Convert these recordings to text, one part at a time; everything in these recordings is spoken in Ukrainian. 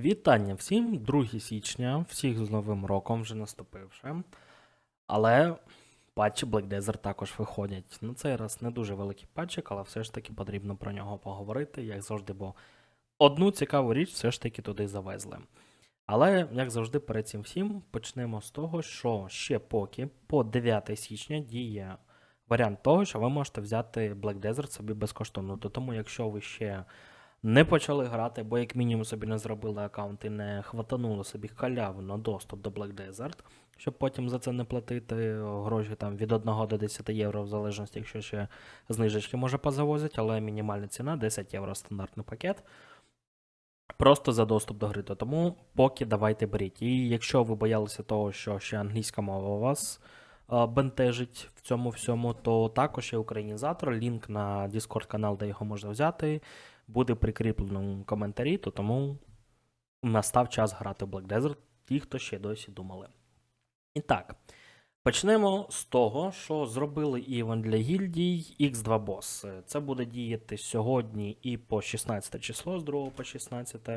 Вітання всім, 2 січня, всіх з Новим роком вже наступивши. Але патчі Black Desert також виходять. На цей раз не дуже великий патчик, але все ж таки потрібно про нього поговорити, як завжди, бо одну цікаву річ все ж таки туди завезли. Але, як завжди, перед цим всім почнемо з того, що ще поки по 9 січня діє варіант того, що ви можете взяти Black Desert собі безкоштовно. То тому, якщо ви ще не почали грати, бо як мінімум собі не зробили аккаунт і не хватанули собі халяву на доступ до Black Desert, щоб потім за це не платити гроші там від 1 до 10 євро, в залежності, якщо ще знижечки може позавозять, але мінімальна ціна 10 євро стандартний пакет. Просто за доступ до гри. То Тому поки давайте беріть. І якщо ви боялися того, що ще англійська мова у вас бентежить в цьому всьому, то також є українізатор, лінк на Discord канал, де його можна взяти, буде прикріплено в коментарі, то тому настав час грати в Black Desert, ті, хто ще досі думали. І так, почнемо з того, що зробили івент для гільдій X2 Boss. Це буде діяти сьогодні і по 16 число, з 2 по 16.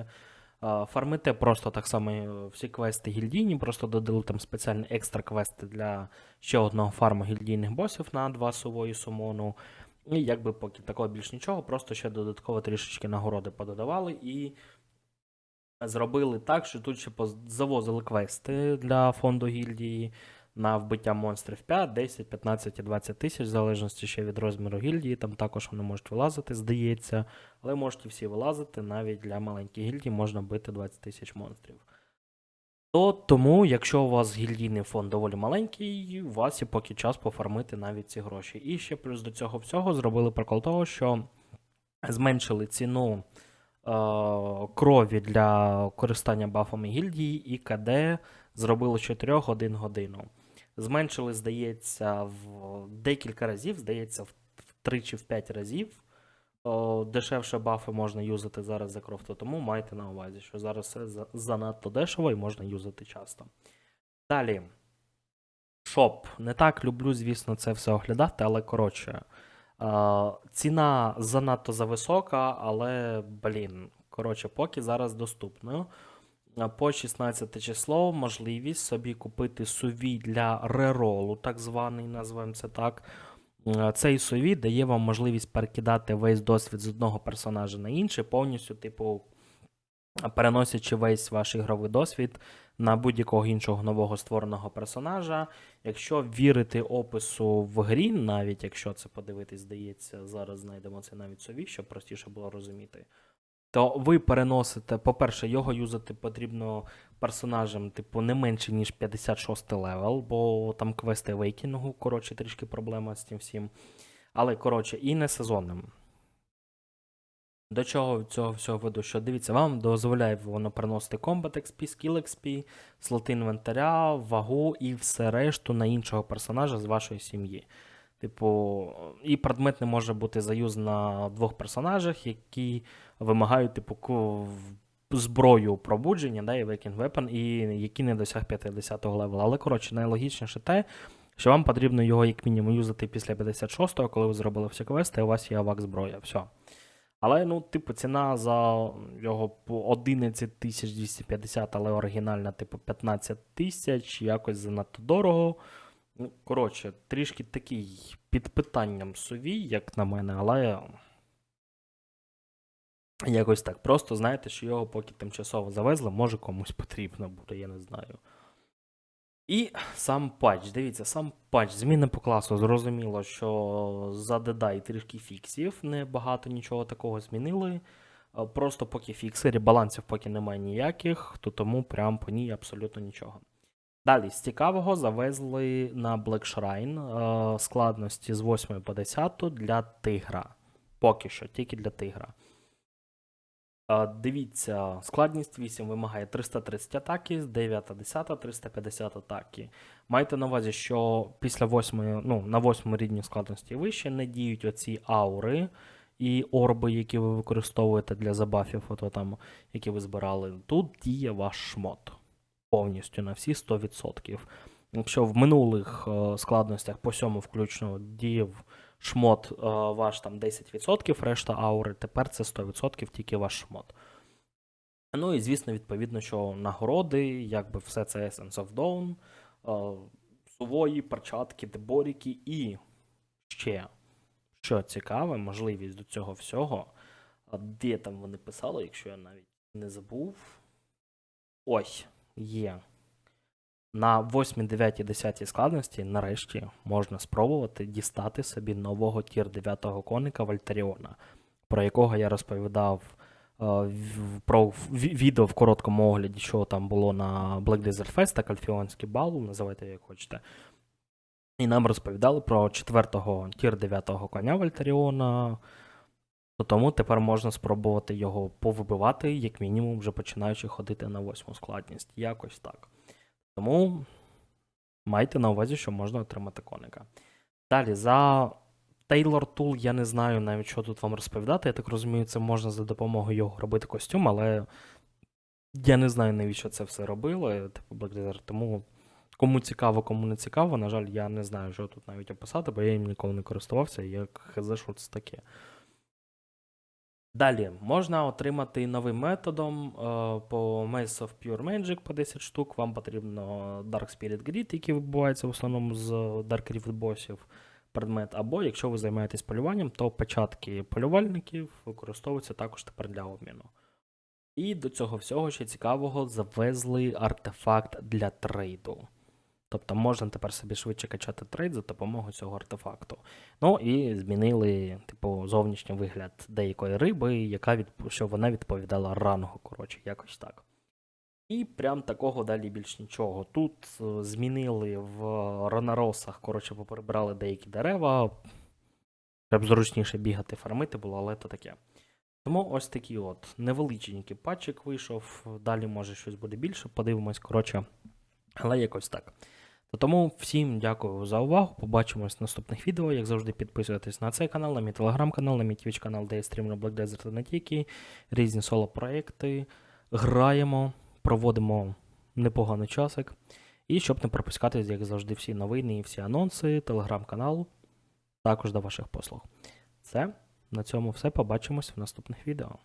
Фармите просто так само е, всі квести гільдійні, просто додали там спеціальні екстра квести для ще одного фарму гільдійних босів на два сувої сумону. І якби поки такого більш нічого, просто ще додатково трішечки нагороди пододавали і зробили так, що тут ще завозили квести для фонду гільдії на вбиття монстрів 5, 10, 15 і 20 тисяч, в залежності ще від розміру гільдії. Там також вони можуть вилазити, здається. Але можуть і всі вилазити, навіть для маленьких гільдій можна бити 20 тисяч монстрів. То тому, якщо у вас гільдійний фонд доволі маленький, у вас є поки час пофармити навіть ці гроші. І ще плюс до цього всього зробили прикол того, що зменшили ціну е, крові для користання бафами гільдії і КД зробили 4 1 годину. Зменшили, здається, в декілька разів, здається, в 3 чи в 5 разів. Дешевше бафи можна юзати зараз за кров, то тому майте на увазі, що зараз все занадто дешево і можна юзати часто. Далі. Шоп. Не так люблю, звісно, це все оглядати, але коротше. ціна занадто зависока, але, блін, коротше, поки зараз доступно. Е, По 16 число можливість собі купити суві для реролу, так званий, назвемо це так. Е, Цей суві дає вам можливість перекидати весь досвід з одного персонажа на інший, повністю, типу, переносячи весь ваш ігровий досвід на будь-якого іншого нового створеного персонажа. Якщо вірити опису в грі, навіть якщо це подивитись, здається, зараз знайдемо це навіть сові, щоб простіше було розуміти. То ви переносите, по-перше, його юзати потрібно персонажем, типу, не менше, ніж 56 левел, бо там квести вейкінгу, коротше, трішки проблема з цим всім. Але, коротше, і не сезонним. До чого цього всього веду? Що дивіться, вам дозволяє воно переносити Combat XP, Skill XP, слоти інвентаря, вагу і все решту на іншого персонажа з вашої сім'ї. Типу, і предмет не може бути заюз на двох персонажах, які вимагають, типу, зброю пробудження, да, і Waking Weapon, і які не досяг 50-го левела. Але, коротше, найлогічніше те, що вам потрібно його як мінімум юзати після 56-го, коли ви зробили всі квести, і у вас є авак зброя. Все. Але, ну, типу, ціна за його по 11 250, але оригінальна, типу, 15 тисяч, якось занадто дорого. Ну, коротше, трішки такий під питанням сувій, як на мене, але якось так. Просто знаєте, що його поки тимчасово завезли, може комусь потрібно буде, я не знаю. І сам патч. Дивіться, сам патч. Зміни по класу. Зрозуміло, що за дедай трішки фіксів, не багато нічого такого змінили. Е, Просто поки фікси, ребалансів поки немає ніяких, то тому прям по ній абсолютно нічого. Далі, з цікавого завезли на Black Shrine е, складності з 8 по 10 для тигра. Поки що, тільки для тигра. Дивіться, складність 8 вимагає 330 атаки, з 9 10 350 атаки. Майте на увазі, що після 8, ну, на 8 рівні складності вище не діють оці аури і орби, які ви використовуєте для забафів, ото там, які ви збирали. Тут діє ваш шмот повністю на всі 100%. Якщо в минулих е, складностях по 7 включно діяв шмот е, ваш там 10%, решта аури, тепер це 100% тільки ваш шмот. Ну і звісно, відповідно, що нагороди, якби все це Essence of Dawn, е, сувої, перчатки, деборіки і ще, що цікаве, можливість до цього всього. Де там вони писали, якщо я навіть не забув. Ось, є. На 8, 9, 10 складності нарешті можна спробувати дістати собі нового тір 9 коника Вольтаріона, про якого я розповідав е, про відео в короткому огляді, що там було на Black Desert Fest, так Альфіонський бал, називайте як хочете. І нам розповідали про четвертого тір 9 коня Вольтаріона. То тому тепер можна спробувати його повибивати, як мінімум, вже починаючи ходити на восьму складність. Якось так. Тому майте на увазі, що можна отримати коника. Далі, за Taylor Tool я не знаю навіть, що тут вам розповідати. Я так розумію, це можна за допомогою його робити костюм, але я не знаю, навіщо це все робили. Типу Black Desert, тому кому цікаво, кому не цікаво, на жаль, я не знаю, що тут навіть описати, бо я їм ніколи не користувався, як хз, що це таке. Далі можна отримати новим методом е, по Maze of Pure Magic по 10 штук. Вам потрібно Dark Spirit Grid, який відбувається в основному з Dark Rift босів предмет. Або якщо ви займаєтесь полюванням, то печатки полювальників використовуються також тепер для обміну. І до цього всього ще цікавого завезли артефакт для трейду. Тобто можна тепер собі швидше качати трейд за допомогою цього артефакту. Ну і змінили, типу, зовнішній вигляд деякої риби, яка від... що вона відповідала рангу, коротше, якось так. І прям такого далі більш нічого. Тут е, змінили в роноросах, коротше, поприбрали деякі дерева, щоб зручніше бігати, фармити було, але то таке. Тому ось такий от невеличенький патчик вийшов. Далі може щось буде більше, подивимось, коротше. Але якось так. То Тому всім дякую за увагу. Побачимось в наступних відео. Як завжди, підписуйтесь на цей канал, на мій телеграм-канал, на мій твіч канал, де я стрімлю Black Desert не тільки, різні соло-проекти. Граємо, проводимо непоганий часик. І щоб не пропускати, як завжди, всі новини і всі анонси, телеграм-канал, також до ваших послуг. Все. На цьому все. Побачимось в наступних відео.